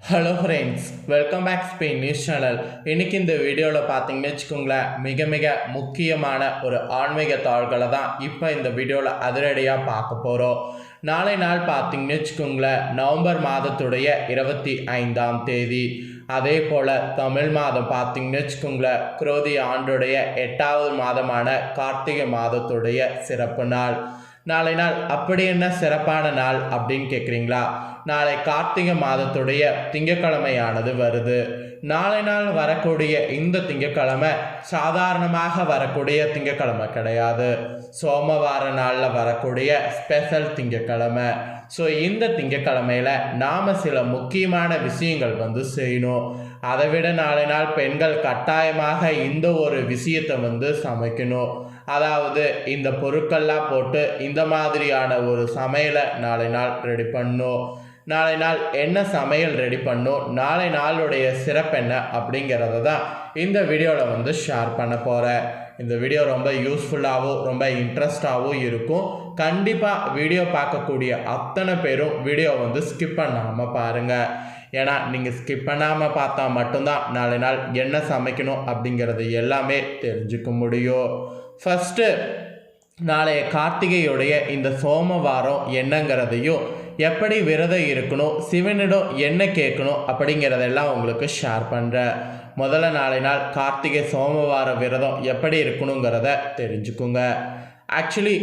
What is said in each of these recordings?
Hello friends welcome back Spain news channel இன்னைக்கு இந்த வீடியோவில் பார்த்தீங்கன்னு வச்சுக்கோங்களேன் மிக மிக முக்கியமான ஒரு ஆன்மீக தாள்களை தான் இப்போ இந்த வீடியோவில் அதிரடியாக பார்க்க போகிறோம் நாளை நாள் பார்த்தீங்கன்னு வச்சுக்கோங்களேன் நவம்பர் மாதத்துடைய இருபத்தி ஐந்தாம் தேதி. அதே போல் தமிழ் மாதம் பார்த்தீங்கன்னு வச்சுக்கோங்களேன் குரோதி ஆண்டுடைய எட்டாவது மாதமான கார்த்திகை மாதத்துடைய சிறப்பு நாள். நாளை நாள் அப்படி என்ன சிறப்பான நாள் அப்படின்னு கேட்குறீங்களா நாளை கார்த்திகை மாதத்துடைய திங்கட்கிழமையானது வருது. நாளை நாள் வரக்கூடிய இந்த திங்கட்கிழமை சாதாரணமாக வரக்கூடிய திங்கக்கிழமை கிடையாது. சோமவார நாளில் வரக்கூடிய ஸ்பெஷல் திங்கட்கிழமை. ஸோ இந்த திங்கக்கிழமையில் நாம் சில முக்கியமான விஷயங்கள் வந்து செய்யணும். அதை விட நாளை நாள் பெண்கள் கட்டாயமாக இந்த ஒரு விஷயத்தை வந்து சமைக்கணும். அதாவது இந்த பொருட்கள்லாம் போட்டு இந்த மாதிரியான ஒரு சமையலை நாளை நாள் ரெடி பண்ணும் நாளை நாள் என்ன சமையல் ரெடி பண்ணும் நாளை நாளுடைய சிறப்பு என்ன? அப்படிங்கிறத தான் இந்த வீடியோவில் வந்து ஷேர் பண்ண போகிறேன் இந்த வீடியோ ரொம்ப யூஸ்ஃபுல்லாகவும் ரொம்ப இன்ட்ரெஸ்டாகவும் இருக்கும். கண்டிப்பாக வீடியோ பார்க்கக்கூடிய அத்தனை பேரும் வீடியோ வந்து ஸ்கிப் பண்ணாமல் பாருங்கள் ஏன்னா நீங்கள் ஸ்கிப் பண்ணாமல் பார்த்தா மட்டும்தான் நாளை நாள் என்ன சமைக்கணும் அப்படிங்கிறது எல்லாமே தெரிஞ்சுக்க முடியும். ஃபஸ்ட்டு நாளைய கார்த்திகையுடைய இந்த சோமவாரம் என்னங்கிறதையும் எப்படி விரதம் இருக்கணும் சிவனிடம் என்ன கேட்கணும் அப்படிங்கிறதெல்லாம் உங்களுக்கு ஷேர் பண்ணுறேன் முதல்ல நாளை நாள் கார்த்திகை சோமவார விரதம் எப்படி இருக்கணுங்கிறத தெரிஞ்சுக்குங்க. ஆக்சுவலி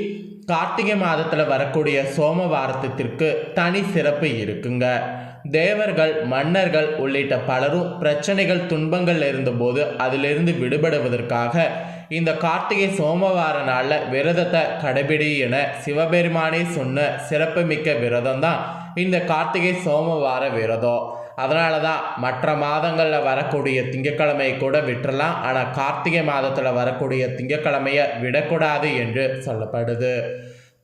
கார்த்திகை மாதத்தில் வரக்கூடிய சோமவாரத்திற்கு தனி சிறப்பு இருக்குங்க. தேவர்கள் மன்னர்கள் உள்ளிட்ட பலரும் பிரச்சனைகள் துன்பங்கள் இருந்தபோது அதிலிருந்து விடுபடுவதற்காக இந்த கார்த்திகை சோமவார நாளில் விரதத்தை கடைபிடி என சிவபெருமானே சொன்ன சிறப்புமிக்க விரதம் தான் இந்த கார்த்திகை சோமவார விரதம். அதனால தான் மற்ற மாதங்களில் வரக்கூடிய திங்கக்கிழமையை கூட விட்டுறலாம். ஆனால் கார்த்திகை மாதத்தில் வரக்கூடிய திங்கக்கிழமையை விடக்கூடாது என்று சொல்லப்படுது.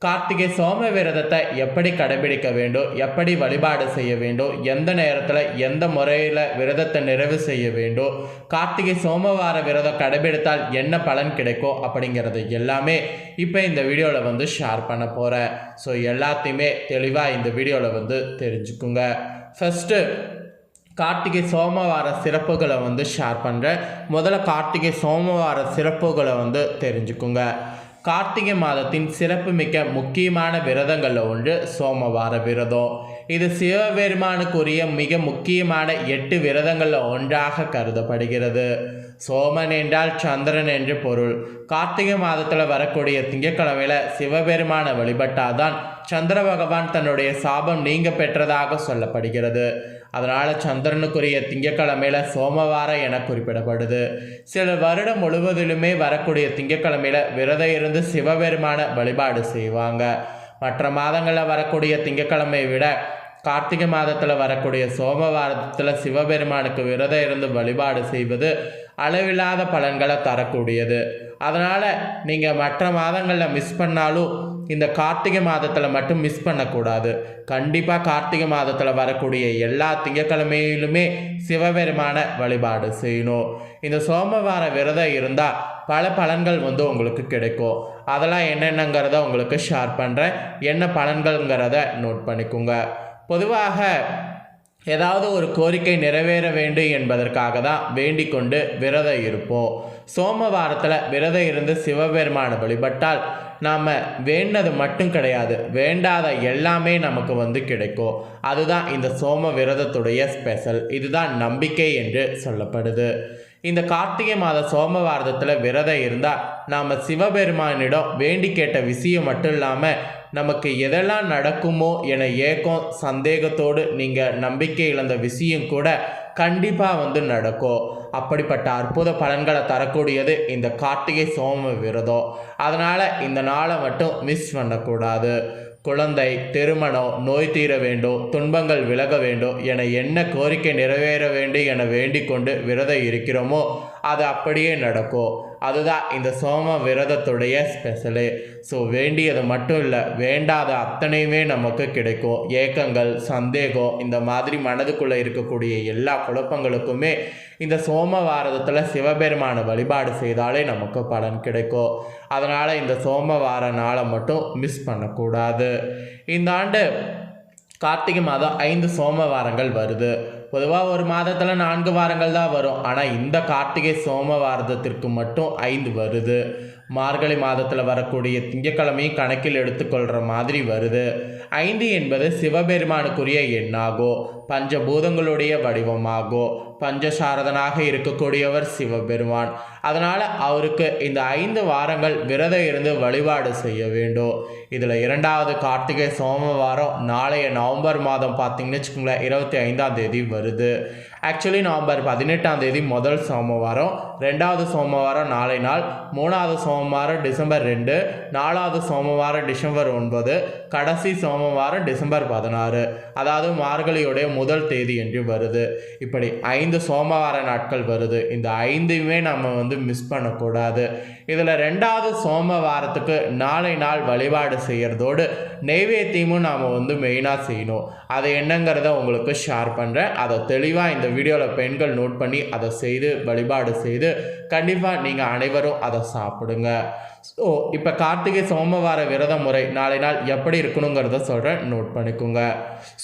கார்த்திகை சோம விரதத்தை எப்படி கடைபிடிக்க வேண்டும்? எப்படி வழிபாடு செய்ய வேண்டும்? எந்த நேரத்தில் எந்த முறையில் விரதத்தை நிறைவு செய்ய வேண்டும்? கார்த்திகை சோமவார விரதம் கடைபிடித்தால் என்ன பலன் கிடைக்கும்? அப்படிங்கிறது எல்லாமே இப்போ இந்த வீடியோவில் வந்து ஷேர் பண்ண போகிறேன் ஸோ எல்லாத்தையுமே தெளிவாக இந்த வீடியோவில் வந்து தெரிஞ்சுக்குங்க. ஃபஸ்ட்டு கார்த்திகை சோமவார சிறப்புகளை வந்து ஷேர் பண்ணுறேன் முதல்ல கார்த்திகை சோமவார சிறப்புகளை வந்து தெரிஞ்சுக்குங்க. கார்த்திகை மாதத்தின் சிறப்புமிக்க முக்கியமான விரதங்களில் ஒன்று சோமவார விரதம். இது சிவபெருமானுக்குரிய மிக முக்கியமான எட்டு விரதங்களில் ஒன்றாக கருதப்படுகிறது. சோமன் என்றால் சந்திரன் என்று பொருள். கார்த்திகை மாதத்தில் வரக்கூடிய திங்கட்கிழமையில் சிவபெருமானை வழிபட்டாதான் சந்திர பகவான் தன்னுடைய சாபம் நீங்க பெற்றதாக சொல்லப்படுகிறது. அதனால் சந்திரனுக்குரிய திங்கக்கிழமையில சோமவாரம் என குறிப்பிடப்படுது. சில வருடம் முழுவதிலுமே வரக்கூடிய திங்கக்கிழமையில விரதம் இருந்து சிவபெருமான வழிபாடு செய்வாங்க. மற்ற மாதங்களில் வரக்கூடிய திங்கக்கிழமையை விட கார்த்திகை மாதத்தில் வரக்கூடிய சோமவாரத்தில் சிவபெருமானுக்கு விரதம் இருந்து வழிபாடு செய்வது அளவில்லாத பலன்களை தரக்கூடியது. அதனால் நீங்கள் மற்ற மாதங்களில் மிஸ் பண்ணாலும் இந்த கார்த்திகை மாதத்தில் மட்டும் மிஸ் பண்ணக்கூடாது. கண்டிப்பாக கார்த்திகை மாதத்தில் வரக்கூடிய எல்லா திங்கக்கிழமையிலுமே சிவபெருமான வழிபாடு செய்யணும். இந்த சோமவார விரதம் இருந்தால் பல பலன்கள் வந்து உங்களுக்கு கிடைக்கும். அதெல்லாம் என்னென்னங்கிறத உங்களுக்கு ஷேர் பண்ணுறேன் என்ன பலன்கள்ங்கிறத நோட் பண்ணிக்கோங்க. பொதுவாக ஏதாவது ஒரு கோரிக்கை நிறைவேற வேண்டும் என்பதற்காக தான் வேண்டிக் கொண்டு விரதம் இருப்போம். சோமவாரத்தில் விரதம் இருந்து சிவபெருமானை வழிபட்டால் நாம் வேண்டது மட்டும் கிடையாது வேண்டாத எல்லாமே நமக்கு வந்து கிடைக்கும். அதுதான் இந்த சோம விரதத்துடைய ஸ்பெஷல் இதுதான் நம்பிக்கை என்று சொல்லப்படுது. இந்த கார்த்திகை மாத சோமவாரத்தில் விரதம் இருந்தால் நாம் சிவபெருமானிடம் வேண்டி கேட்ட விஷயம் மட்டும் இல்லாமல் நமக்கு எதெல்லாம் நடக்குமோ என ஏக்கம் சந்தேகத்தோடு நீங்கள் நம்பிக்கை இழந்த விஷயம் கூட கண்டிப்பாக வந்து நடக்கும். அப்படிப்பட்ட அற்புத பலன்களை தரக்கூடியது இந்த கார்த்திகை சோம விரதம். அதனால் இந்த நாளை மட்டும் மிஸ் பண்ணக்கூடாது. குழந்தை திருமணம் நோய் தீர வேண்டும் துன்பங்கள் விலக வேண்டும் என என்ன கோரிக்கை நிறைவேற வேண்டும் என வேண்டிக் கொண்டு விரதம் இருக்கிறோமோ அது அப்படியே நடக்கும் அதுதான் இந்த சோம விரதத்துடைய ஸ்பெஷலு ஸோ வேண்டியது மட்டும் இல்லை வேண்டாத அத்தனையுமே நமக்கு கிடைக்கும் ஏக்கங்கள் சந்தேகம் இந்த மாதிரி மனதுக்குள்ளே இருக்கக்கூடிய எல்லா குழப்பங்களுக்குமே இந்த சோமவாரத்தில் சிவபெருமான வழிபாடு செய்தாலே நமக்கு பலன் கிடைக்கும் அதனால் இந்த சோமவார நாளை மட்டும் மிஸ் பண்ணக்கூடாது. இந்த ஆண்டு கார்த்திகை மாதம் ஐந்து சோமவாரங்கள் வருது. பொதுவாக ஒரு மாதத்தில் நான்கு வாரங்கள் தான் வரும். ஆனால் இந்த கார்த்திகை சோமவாரத்திற்கு மட்டும் ஐந்து வருது. மார்கழி மாதத்தில் வரக்கூடிய திங்கக்கிழமையும் கணக்கில் எடுத்துக்கொள்கிற மாதிரி வருது. ஐந்து என்பது சிவபெருமானுக்குரிய எண்ணாகோ பஞ்சபூதங்களுடைய வடிவமாகோ பஞ்சசாரதனாக இருக்கக்கூடியவர் சிவபெருமான். அதனால் அவருக்கு இந்த ஐந்து வாரங்கள் விரதம் இருந்து வழிபாடு செய்ய வேண்டும். இதில் இரண்டாவது கார்த்திகை சோமவாரம் நாளைய நவம்பர் மாதம் பார்த்தீங்கன்னு வச்சுக்கோங்களேன் இருபத்தி ஐந்தாம் தேதி வருது. ஆக்சுவலி நவம்பர் பதினெட்டாம் தேதி முதல் சோமவாரம் ரெண்டாவது சோமவாரம் நாளை நாள் மூணாவது சோமவாரம் டிசம்பர் ரெண்டு நாலாவது சோமவாரம் டிசம்பர் ஒன்பது கடைசி சோமவாரம் டிசம்பர் பதினாறு. அதாவது மார்கழியுடைய முதல் தேதி என்று வருது. இப்படி ஐந்து சோமவார நாட்கள் வருது. இந்த ஐந்தையுமே நம்ம வந்து மிஸ் பண்ணக்கூடாது. இதில் ரெண்டாவது சோமவாரத்துக்கு நாளை நாள் வழிபாடு செய்கிறதோடு நெய்வேத்தியமும் நாம் வந்து மெயினாக செய்யணும். அதை என்னங்கிறத உங்களுக்கு ஷேர் பண்ணுறேன் அதை தெளிவாக இந்த வீடியோவில் பெண்கள் நோட் பண்ணி அதை செய்து வழிபாடு செய்து கண்டிப்பாக நீங்கள் அனைவரும் அதை சாப்பிடுங்க. ஸோ இப்போ கார்த்திகை சோமவார விரத முறை நாளை நாள் எப்படி இருக்கணுங்கிறத சொல்கிறேன் நோட் பண்ணிக்கோங்க.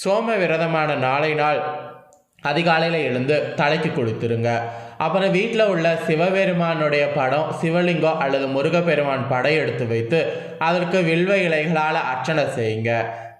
சோம விரதமான நாளை நாள் அதிகாலையில் எழுந்து தலைக்கு குளித்துருங்க. அப்புறம் வீட்டில் உள்ள சிவபெருமானுடைய படம் சிவலிங்கம் அல்லது முருகப்பெருமான் படம் எடுத்து வைத்து அதற்கு வில்வ இலைகளால் அர்ச்சனை செய்யுங்க.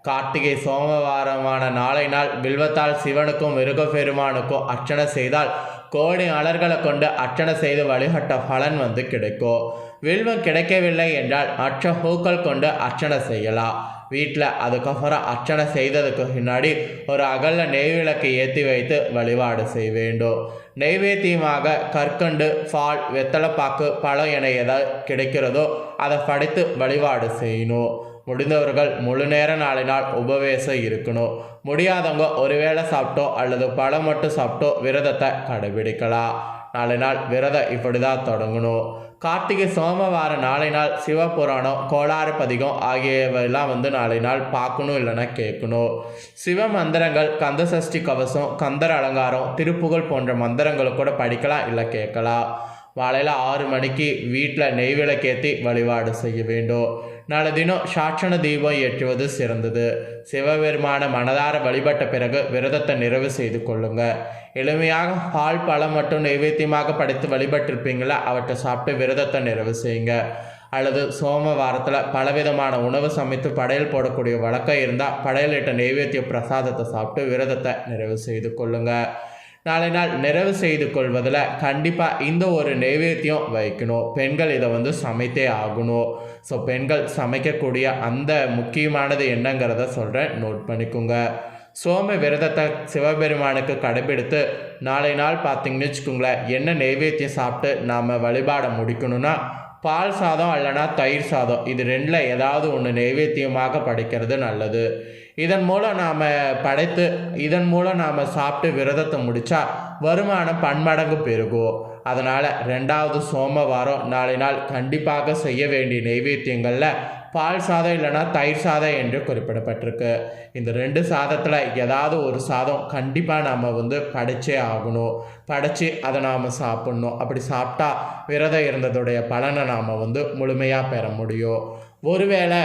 கார்த்திகை சோமவாரமான நாளை நாள் வில்வத்தால் சிவனுக்கும் மிருகப்பெருமானுக்கும் அர்ச்சனை செய்தால் கோடி அலர்களை கொண்டு அர்ச்சனை செய்து வழிபட்ட பலன் வந்து கிடைக்கும். வில்வம் கிடைக்கவில்லை என்றால் மற்ற பூக்கள் கொண்டு அர்ச்சனை செய்யலாம். வீட்டில் அதுக்கப்புறம் அர்ச்சனை செய்ததுக்கு பின்னாடி ஒரு அகல்ல நெய் விளக்கு ஏற்றி வைத்து வழிபாடு செய்ய வேண்டும். நெய்வேத்தியமாக கற்கண்டு பால் வெத்தலைப்பாக்கு பழம் என எதாவது கிடைக்கிறதோ அதை படைத்து வழிபாடு செய்யணும். முடிந்தவர்கள் முழு நேர நாளினால் உபவேசம் இருக்கணும். முடியாதவங்க ஒருவேளை சாப்பிட்டோ அல்லது பழம் மட்டும் சாப்பிட்டோ விரதத்தை கடைபிடிக்கலாம். நாளை நாள் விரதம் இப்படி தான் தொடங்கணும். கார்த்திகை சோமவார நாளை நாள் சிவபுராணம் கோளாறு பதிகம் ஆகியவையெல்லாம் வந்து நாளை நாள் பார்க்கணும் இல்லைன்னா கேட்கணும். சிவ மந்திரங்கள் கந்த சஷ்டி கவசம் கந்தர் அலங்காரம் திருப்புகழ் போன்ற மந்திரங்களை கூட படிக்கலாம் இல்லை கேட்கலாம். காலையில் ஆறு மணிக்கு வீட்டில் நெய் விளக்கேற்றி வழிபாடு செய்ய வேண்டும். நாளை தினம் சாட்சண தீபம் ஏற்றுவது சிறந்தது. சிவபெருமான மனதார வழிபட்ட பிறகு விரதத்தை நிறைவு செய்து கொள்ளுங்க. எளிமையாக பால் பழம் மற்றும் நைவேத்தியமாக படைத்து வழிபட்டிருப்பீங்களா? அவற்றை சாப்பிட்டு விரதத்தை நிறைவு செய்யுங்க. அல்லது சோமவாரத்தில் பலவிதமான உணவு சமைத்து படையல் போடக்கூடிய வழக்கம் இருந்தால் படையலிட்ட நைவேத்திய பிரசாதத்தை சாப்பிட்டு விரதத்தை நிறைவு செய்து கொள்ளுங்கள் நாளை நாள் நிறைவு செய்து கொள்வதில் கண்டிப்பாக இந்த ஒரு நைவேத்தியம் வைக்கணும். பெண்கள் இதை வந்து சமைத்தே ஆகணும். ஸோ பெண்கள் சமைக்கக்கூடிய அந்த முக்கியமானது என்னங்கிறத சொல்கிறேன் நோட் பண்ணிக்கோங்க. சோம விரதத்தை சிவபெருமானுக்கு கடைபிடித்து நாளை நாள் பார்த்தீங்கன்னு வச்சுக்கோங்களேன் என்ன நைவேத்தியம் சாப்பிட்டு நாம் வழிபாட முடிக்கணும்னா பால் சாதம் அல்லனா தயிர் சாதம் இது ரெண்டில் ஏதாவது ஒன்று நைவேத்தியமாக படைக்கிறது நல்லது. இதன் மூலம் நாம் படைத்து இதன் மூலம் நாம் சாப்பிட்டு விரதத்தை முடித்தா வருமானம் பன்மடங்கு பெருகும் அதனால் ரெண்டாவது சோமவாரம் நாளை நாள் கண்டிப்பாக செய்ய வேண்டிய நைவேத்தியங்களில் பால் சாதம் இல்லைன்னா தயிர் சாதம் என்று குறிப்பிடப்பட்டிருக்கு. இந்த ரெண்டு சாதத்தில் ஏதாவது ஒரு சாதம் கண்டிப்பாக நம்ம வந்து படைச்சே ஆகணும். படைச்சி அதை நாம் சாப்பிட்ணும். அப்படி சாப்பிட்டா விரதம் இருந்ததுடைய பலனை நாம் வந்து முழுமையாக பெற முடியும். ஒருவேளை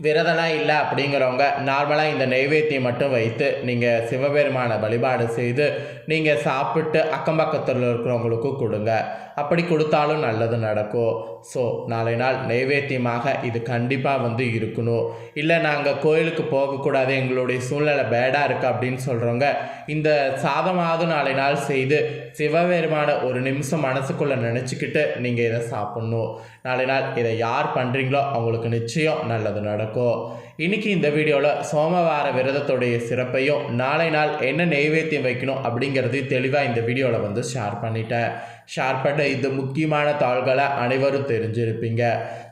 விரதம்லாம் இல்லை அப்படிங்கிறவங்க நார்மலாக இந்த நெய்வேத்தியம் மட்டும் வைத்து நீங்கள் சிவபெருமான வழிபாடு செய்து நீங்கள் சாப்பிட்டு அக்கம் பக்கத்தில் இருக்கிறவங்களுக்கும் கொடுங்க. அப்படி கொடுத்தாலும் நல்லது நடக்கும் ஸோ நாளை நாள் நைவேத்தியமாக இது கண்டிப்பாக வந்து இருக்கணும். இல்லை நாங்கள் கோயிலுக்கு போகக்கூடாது எங்களுடைய சூழ்நிலை பேடாக இருக்குது அப்படின்னு சொல்கிறவங்க இந்த சாதமாவது நாளை நாள் செய்து சிவபெருமான ஒரு நிமிஷம் மனசுக்குள்ளே நினச்சிக்கிட்டு நீங்கள் இதை சாப்பிட்ணும். நாளை நாள் இதை யார் பண்ணுறீங்களோ அவங்களுக்கு நிச்சயம் நல்லது நடக்கும் இன்னைக்கு இந்த வீடியோவில் சோமவார விரதத்துடைய சிறப்பையும் நாளை நாள் என்ன நெய்வேத்தியம் வைக்கணும் அப்படிங்கிறது தெளிவாக இந்த வீடியோவில் வந்து ஷேர் பண்ணிட்டேன். ஷேர் பண்ண இந்த முக்கியமான தாள்களை அனைவரும் தெரிஞ்சிருப்பீங்க.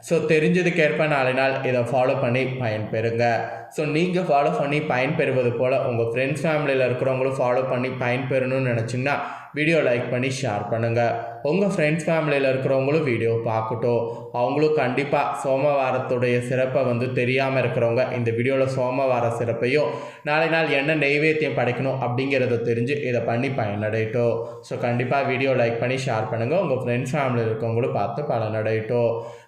ஸோ தெரிஞ்சதுக்கேற்ப நாளை நாள் இதை ஃபாலோ பண்ணி பயன்பெறுங்க. ஸோ நீங்கள் ஃபாலோ பண்ணி பயன்பெறுவது போல் உங்கள் ஃப்ரெண்ட்ஸ் ஃபேமிலியில் இருக்கிறவங்களும் ஃபாலோ பண்ணி பயன்பெறணும்னு நினச்சிங்கன்னா வீடியோ லைக் பண்ணி ஷேர் பண்ணுங்கள் உங்கள் ஃப்ரெண்ட்ஸ் ஃபேமிலியில் இருக்கிறவங்களும் வீடியோ பார்க்கட்டும். அவங்களும் கண்டிப்பாக சோமவாரத்துடைய சிறப்பை வந்து தெரியாமல் இருக்கிறவங்க இந்த வீடியோவில் சோமவார சிறப்பையும் நாளை நாள் என்ன நெய்வேத்தியம் படைக்கணும் அப்படிங்கிறத தெரிஞ்சு இதை பண்ணி பயனடையட்டும். ஸோ கண்டிப்பாக வீடியோ லைக் பண்ணி ஷேர் பண்ணுங்கள் உங்கள் ஃப்ரெண்ட்ஸ் ஃபேமிலியில் இருக்கவங்களும் பார்த்து பலனடையட்டும்